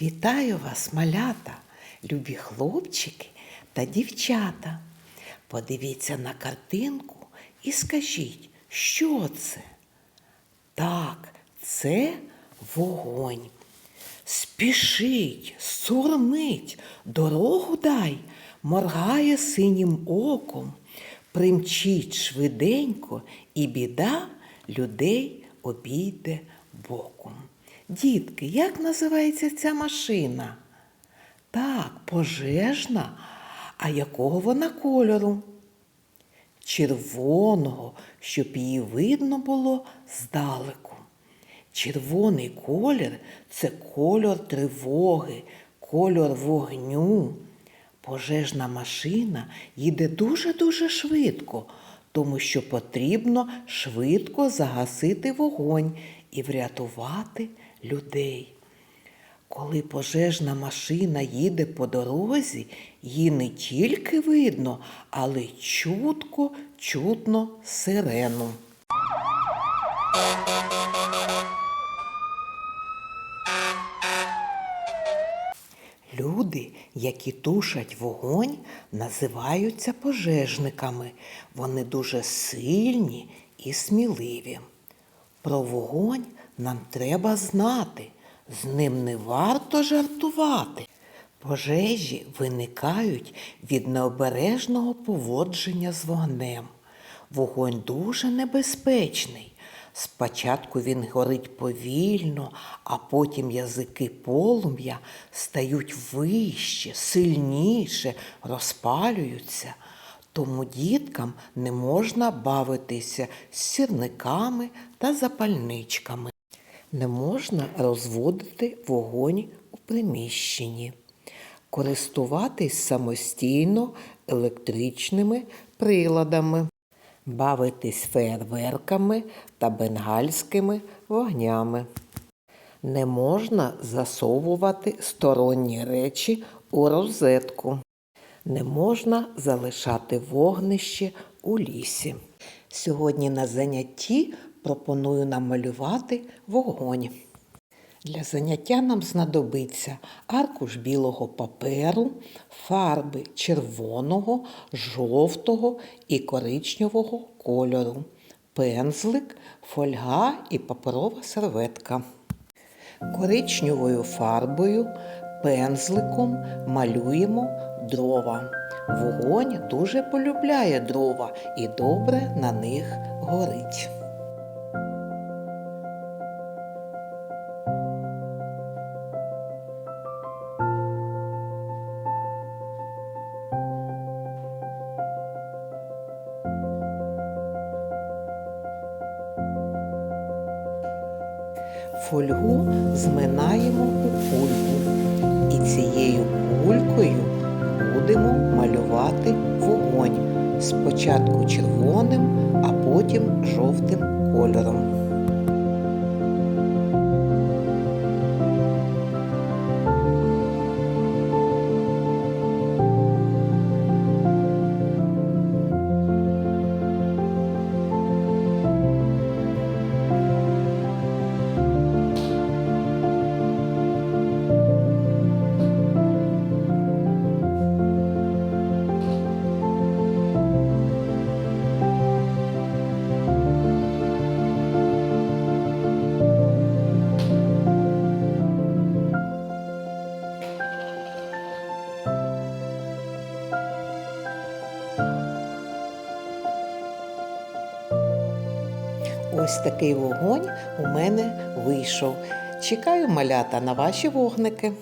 Вітаю вас, малята, любі хлопчики та дівчата. Подивіться на картинку і скажіть, що це? Так, це вогонь. Спішить, сурмить, дорогу дай, моргає синім оком, примчить швиденько, і біда людей обійде боком. Дітки, як називається ця машина? Так, пожежна. А якого вона кольору? Червоного, щоб її видно було здалеку. Червоний колір це кольор тривоги, кольор вогню. Пожежна машина їде дуже-дуже швидко, тому що потрібно швидко загасити вогонь і врятувати людей. Коли пожежна машина їде по дорозі, її не тільки видно, але чутко чутно сирену. Люди, які тушать вогонь, називаються пожежниками. Вони дуже сильні і сміливі. Про вогонь нам треба знати, з ним не варто жартувати. Пожежі виникають від необережного поводження з вогнем. Вогонь дуже небезпечний. Спочатку він горить повільно, а потім язики полум'я стають вище, сильніше, розпалюються. Тому діткам не можна бавитися з сірниками та запальничками. Не можна розводити вогонь у приміщенні, користуватись самостійно електричними приладами, бавитись феєрверками та бенгальськими вогнями. Не можна засовувати сторонні речі у розетку. Не можна залишати вогнище у лісі. Сьогодні на занятті пропоную намалювати вогонь. Для заняття нам знадобиться аркуш білого паперу, фарби червоного, жовтого і коричневого кольору, пензлик, фольга і паперова серветка. Коричневою фарбою, пензликом малюємо дрова. Вогонь дуже полюбляє дрова і добре на них горить. Фольгу зминаємо у кульку і цією кулькою будемо малювати вогонь спочатку червоним, а потім жовтим кольором. Ось такий вогонь у мене вийшов. Чекаю малята на ваші вогники.